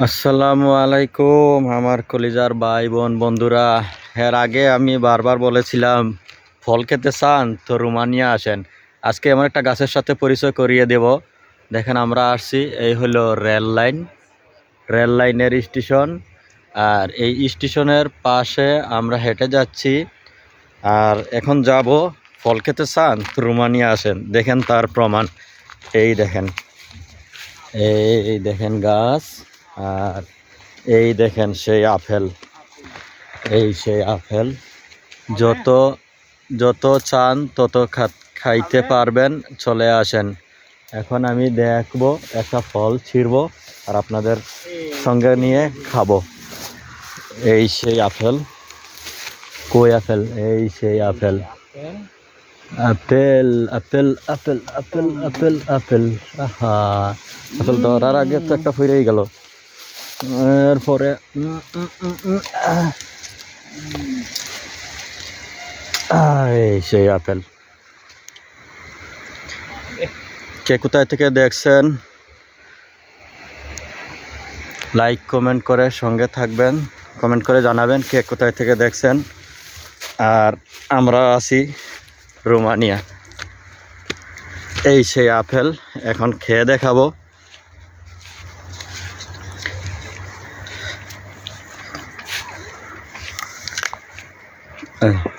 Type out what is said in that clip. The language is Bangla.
আসসালামু আলাইকুম আমার কলিজার ভাই বোন বন্ধুরা। এর আগে আমি বারবার বলেছিলাম, ফল খেতে চান তো রুমানিয়া আসেন। আজকে এমন একটা গাছের সাথে পরিচয় করিয়ে দেব। দেখেন আমরা আসছি, এই হলো রেল লাইন। রেল লাইনের স্টেশন। আর এই স্টেশনের পাশে আমরা হেঁটে যাচ্ছি। আর এখন যাব, ফল খেতে চান তো রুমানিয়া আসেন। দেখেন তার প্রমাণ। এই দেখেন। এই দেখেন গাছ। আর এই দেখেন সেই আপেল। এই সেই আপেল। যত যত চান তত খা- খাইতে পারবেন চলে আসেন। এখন আমি দেখব একটা ফল ছিঁড়বো আর আপনাদের সঙ্গে নিয়ে খাব। এই সেই আপেল। কই আপেল? এই সেই apple. Apple apple apple apple apple apple. আহা আপেল ধরার আগে তো একটা ফিরেই গেল। এরপরে সেই আপেল। কে কোথায় থেকে দেখছেন? লাইক কমেন্ট করে সঙ্গে থাকবেন। কমেন্ট করে জানাবেন কে কোথায় থেকে দেখছেন। আর আমরা আছি রোমানিয়া। এই সেই আপেল, এখন খেয়ে দেখাবো। 네.